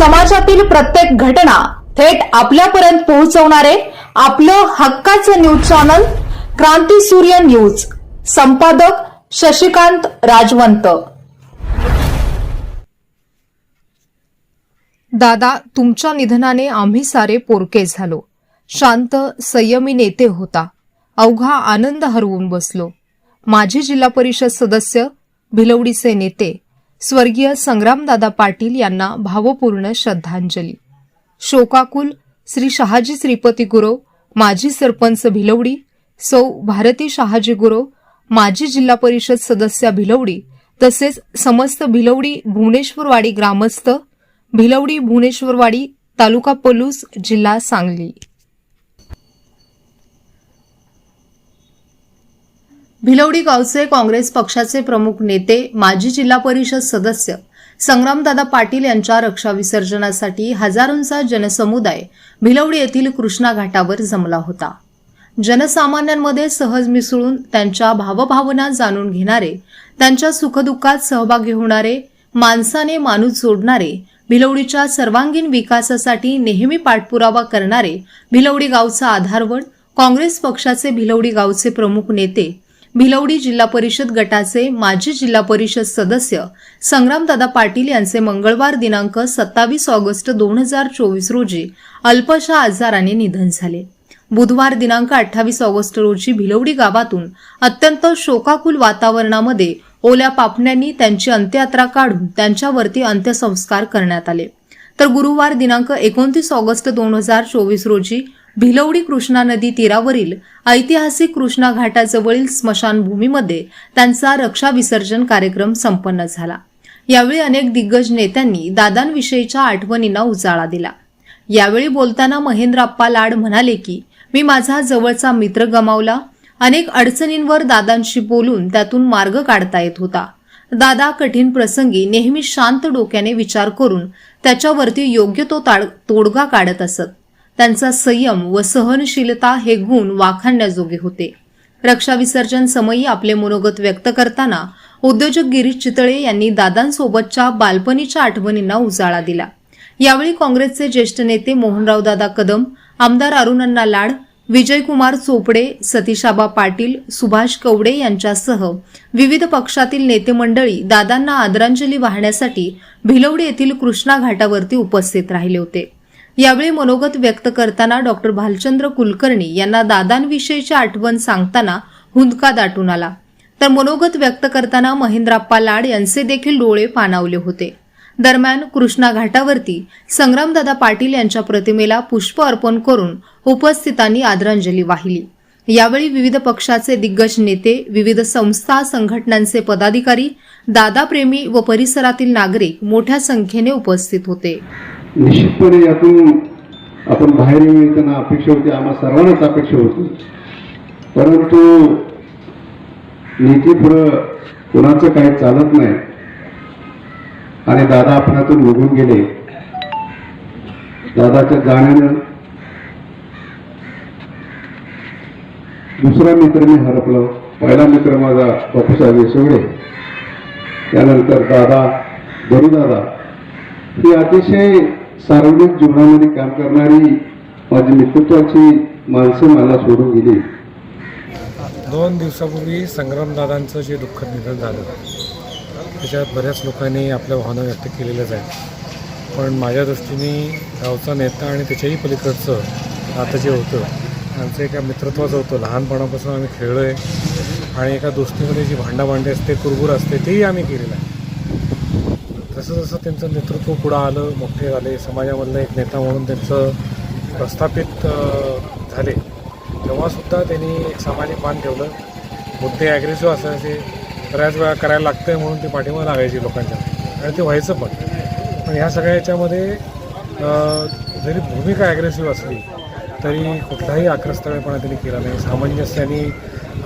समाजातील प्रत्येक घटना थेट आपल्यापर्यंत पोहोचवणारे आपलं हक्काचं न्यूज चॅनल क्रांती सूर्य न्यूज. संपादक शशिकांत राजवंत. दादा तुमच्या निधनाने आम्ही सारे पोरके झालो. शांत संयमी नेते होता. अवघा आनंद हरवून बसलो. माजी जिल्हा परिषद सदस्य भिलवडीचे नेते स्वर्गीय संग्रामदादा पाटील यांना भावपूर्ण श्रद्धांजली. शोकाकुल श्री शहाजी श्रीपती गुरव माजी सरपंच भिलवडी सौ भारती शहाजी गुरव माजी जिल्हा परिषद सदस्या भिलवडी तसेच समस्त भिलवडी भुवनेश्वरवाडी ग्रामस्थ भिलवडी भुवनेश्वरवाडी तालुका पलूस जिल्हा सांगली. भिलवडी गावचे काँग्रेस पक्षाचे प्रमुख नेते माजी जिल्हा परिषद सदस्य संग्रामदादा पाटील यांच्या रक्षा विसर्जनासाठी हजारोंचा जनसमुदाय भिलवडी येथील कृष्णा घाटावर जमला होता. जनसामान्यांमध्ये सहज मिसळून त्यांच्या भावभावना जाणून घेणारे त्यांच्या सुखदुःखात सहभागी होणारे माणसाने माणूस जोडणारे भिलवडीच्या सर्वांगीण विकासासाठी नेहमी पाठपुरावा करणारे भिलवडी गावचा आधारवड काँग्रेस पक्षाचे भिलवडी गावचे प्रमुख नेते भिलवडी जिल्हा परिषद गटाचे माजी जिल्हा परिषद सदस्य संग्रामदादा पाटील यांचे मंगळवार दिनांक सत्तावीस ऑगस्ट दोन हजार चोवीस रोजी अल्पशा आजाराने निधन झाले. बुधवार दिनांक अठ्ठावीस ऑगस्ट रोजी भिलवडी गावातून अत्यंत शोकाकुल वातावरणामध्ये ओल्या पापण्यांनी त्यांची अंत्ययात्रा काढून त्यांच्यावरती अंत्यसंस्कार करण्यात आले. तर गुरुवार दिनांक एकोणतीस ऑगस्ट दोन हजार चोवीस रोजी भिलवडी कृष्णा नदी तीरावरील ऐतिहासिक कृष्णा घाटाजवळील स्मशानभूमीमध्ये त्यांचा रक्षा विसर्जन कार्यक्रम संपन्न झाला. यावेळी अनेक दिग्गज नेत्यांनी दादांविषयीच्या आठवणींना उजाळा दिला. यावेळी बोलताना महेंद्रप्पा लाड म्हणाले की मी माझा जवळचा मित्र गमावला. अनेक अडचणींवर दादांशी बोलून त्यातून मार्ग काढता येत होता. दादा कठीण प्रसंगी नेहमी शांत डोक्याने विचार करून त्याच्यावरती योग्य तो ताड- तोडगा काढत असत. त्यांचा संयम व सहनशीलता हे गुण वाखाणण्याजोगे होते. रक्षा विसर्जन समयी आपले मनोगत व्यक्त करताना उद्योजक गिरीश चितळे यांनी दादांसोबतच्या बालपणीच्या आठवणींना उजाळा दिला. यावेळी काँग्रेसचे ज्येष्ठ नेते मोहनराव दादा कदम आमदार अरुणण्णा लाड विजयकुमार चोपडे सतीशाबा पाटील सुभाष कवडे यांच्यासह विविध पक्षातील नेते मंडळी दादांना आदरांजली वाहण्यासाठी भिलवडी येथील कृष्णा घाटावरती उपस्थित राहिले होते. यावेळी मनोगत व्यक्त करताना डॉक्टर भालचंद्र कुलकर्णी यांना दादांविषयीची आठवण सांगताना हुंदका दाटून आला. तर मनोगत व्यक्त करताना महेंद्राप्पा लाड यांचे देखील डोळे पाणावले होते. दरम्यान कृष्णा घाटावरती संग्रामदादा पाटील यांच्या प्रतिमेला पुष्प अर्पण करून उपस्थितांनी आदरांजली वाहिली. यावेळी विविध पक्षाचे दिग्गज नेते विविध संस्था संघटनांचे पदाधिकारी दादाप्रेमी व परिसरातील नागरिक मोठ्या संख्येने उपस्थित होते. निश्चितपणे यातून आपण बाहेर येऊ येताना अपेक्षा होती आम्हा सर्वांनाच अपेक्षा होती. परंतु नीती पुढं कुणाचं काही चालत नाही. आणि दादा आपणातून निघून गेले. दादाच्या जाण्यानं दुसरा मित्र मी हरपलो. पहिला मित्र माझा बापूसाहेब येसवडे त्यानंतर दादा दादा ही अतिशय सार्वजनिक जीवनामध्ये काम करणारी माझी नेतृत्वाची माणसं मला सोडून गेली. दोन दिवसापूर्वी संग्रामदादांचं जे दुःखद निधन झालं त्याच्यात बऱ्याच लोकांनी आपल्या भावना व्यक्त केलेल्याच आहेत. पण माझ्या दृष्टीने गावचा नेता आणि त्याच्याही पलीकडचं आता जे होतं आमचं एका मित्रत्वाचं होतं. लहानपणापासून आम्ही खेळलो आहे आणि एका दोस्तीमध्ये जी भांडाभांडी असते कुरबुर असते तेही आम्ही केलेलं आहे. जसं जसं त्यांचं नेतृत्व पुढं आलं मोठे झाले समाजामधलं एक नेता म्हणून त्यांचं प्रस्थापित झाले तेव्हासुद्धा त्यांनी एक सामाजिक मान ठेवलं. मुद्दे ॲग्रेसिव्ह असायचे. बऱ्याच वेळा करायला लागतंय म्हणून ती पाठिंबा लागायची लोकांच्या. आणि ते व्हायचं पण. पण ह्या सगळ्या याच्यामध्ये जरी भूमिका ॲग्रेसिव्ह असली तरी कुठलाही आक्रस्तळेपणा त्यांनी केला नाही. सामंजस्याने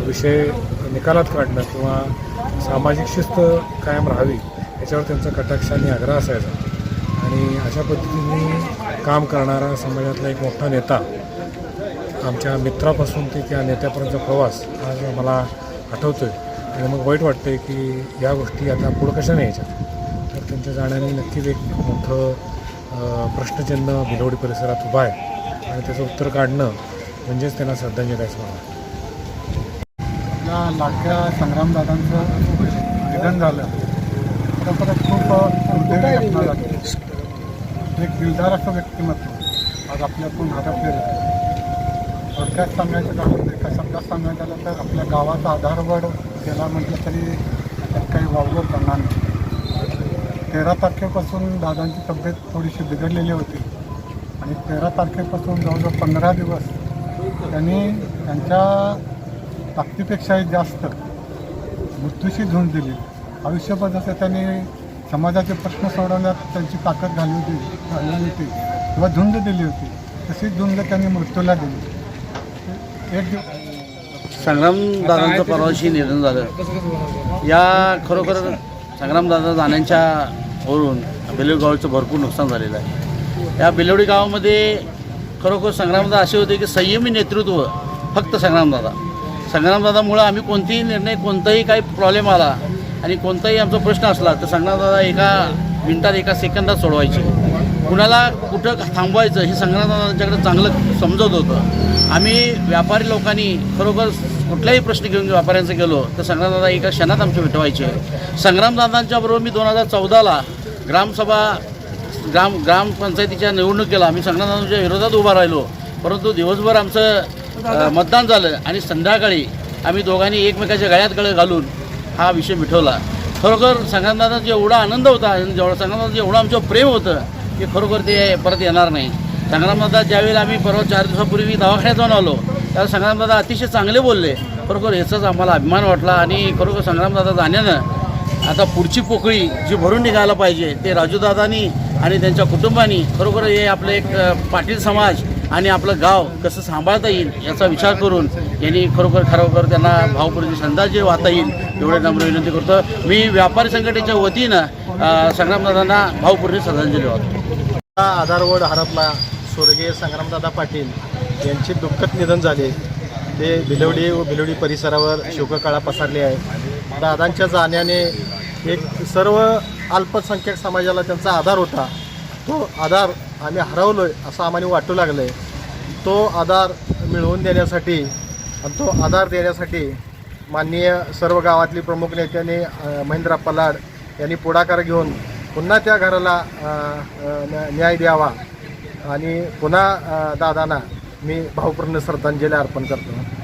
विषय निकालात काढणं किंवा सामाजिक शिस्त कायम राहावी. याच्यावर त्यांचा कटाक्ष आणि आग्रह असायचा. आणि अशा पद्धतीने काम करणारा समाजातला एक मोठा नेता आमच्या मित्रापासून ते त्या नेत्यापर्यंत प्रवास आज मला आठवतो आहे आणि मग वाईट वाटते की या गोष्टी आता पुढं कशा न्यायच्या? तर त्यांच्या जाण्याने नक्कीच एक मोठं प्रश्नचिन्ह भिलवडी परिसरात उभा आहे. आणि त्याचं उत्तर काढणं म्हणजेच त्यांना श्रद्धांजली द्यायचं असं मला आपल्या लाडक्या संग्रामदादांचं निधन झालं. खरोखरच खूप दुर्दैवी घटना झाली एक दिलदार असं व्यक्तिमत्व आज आपल्यातून हरपलेलं आहे थोडक्यात सांगायचं झालं एका शब्दात सांगायचं झालं तर आपल्या गावाचा आधारवड केला म्हटलं तरी त्यात काही वावगं करणार नाही तेरा तारखेपासून दादांची तब्येत थोडीशी बिघडलेली होती आणि तेरा तारखेपासून जवळजवळ पंधरा दिवस त्यांनी त्यांच्या ताकदीपेक्षाही जास्त मृत्यूशी झुंज दिली. आयुष्यभर जसं त्यांनी समाजाचे प्रश्न सोडवण्यात त्यांची ताकद घालली होती घालली होती. किंवा झुंज दिली होती. तशीच झुंज त्यांनी मृत्यूला दिली. एक दिवस संग्रामदादांचं परवाशी निधन झालं. या खरोखर संग्रामदादा जाण्याच्या वरून बेलवडी गावाचं भरपूर नुकसान झालेलं आहे. या बेलवडी गावामध्ये खरोखर संग्रामदादा असे होते की संयमी नेतृत्व फक्त संग्रामदादा संग्रामदादामुळं आम्ही कोणतेही निर्णय कोणताही काही प्रॉब्लेम आला आणि कोणताही आमचा प्रश्न असला तर संग्रामदादा एका मिनटात एका सेकंदात सोडवायचे. कुणाला कुठं थांबवायचं हे संग्रामदादांच्याकडे चांगलं समजत होतं. आम्ही व्यापारी लोकांनी खरोखर कुठलाही प्रश्न घेऊन व्यापाऱ्यांचं गेलो तर संग्रामदादा एका क्षणात आमचे भेटवायचे संग्रामदादांच्या बरोबर मी दोन हजार चौदाला ग्रामसभा ग्राम ग्रामपंचायतीच्या निवडणुकीला आम्ही संग्रामदादांच्या विरोधात उभा राहिलो. परंतु दिवसभर आमचं मतदान झालं आणि संध्याकाळी आम्ही दोघांनी एकमेकाच्या गळ्यात गळं घालून हा विषय मिठवला. खरोखर संग्रामदादांचा एवढा आनंद होता आणि जेवढा संग्रामदादांचं एवढं आमच्यावर प्रेम होतं की खरोखर ते परत येणार नाही. संग्रामदादा ज्यावेळेला आम्ही परवा चार दिवसापूर्वी दवाखान्यात जाऊन आलो त्यावेळेस संग्रामदादा अतिशय चांगले बोलले. खरोखर याचाच आम्हाला अभिमान वाटला आणि खरोखर संग्रामदादा जाण्यानं आता पुढची पोकळी जी भरून निघायला पाहिजे ते राजूदादांनी आणि त्यांच्या कुटुंबानी खरोखर हे आपलं एक पाटील समाज आणि आपलं गाव कसं सांभाळता येईल याचा विचार करून यांनी खरोखर खरोखर त्यांना भावपूर्वी श्रद्धांजली वाहता येईल एवढे नम्र विनंती करतो. मी व्यापारी संघटनेच्या वतीनं संग्रामदादांना भावपूर्वी श्रद्धांजली वाहतो. आधारवड हरपला स्वर्गीय संग्रामदादा पाटील यांचे दुःखद निधन झाले. ते भिलवडी व भिलवडी परिसरावर शोककाळा पसरली आहे दादांच्या जाण्याने एक सर्व अल्पसंख्याक समाजाला त्यांचा आधार होता. तो आधार आम्ही हरवलो आहे असं आम्हाला वाटू लागलं आहे तो आधार मिळवून देण्यासाठी आणि तो आधार देण्यासाठी माननीय सर्व गावातली प्रमुख नेत्यांनी महेंद्रा पलाड यांनी पुढाकार घेऊन पुन्हा त्या घराला न्या- न्याय द्यावा आणि पुन्हा दादांना मी भावपूर्ण श्रद्धांजली अर्पण करतो.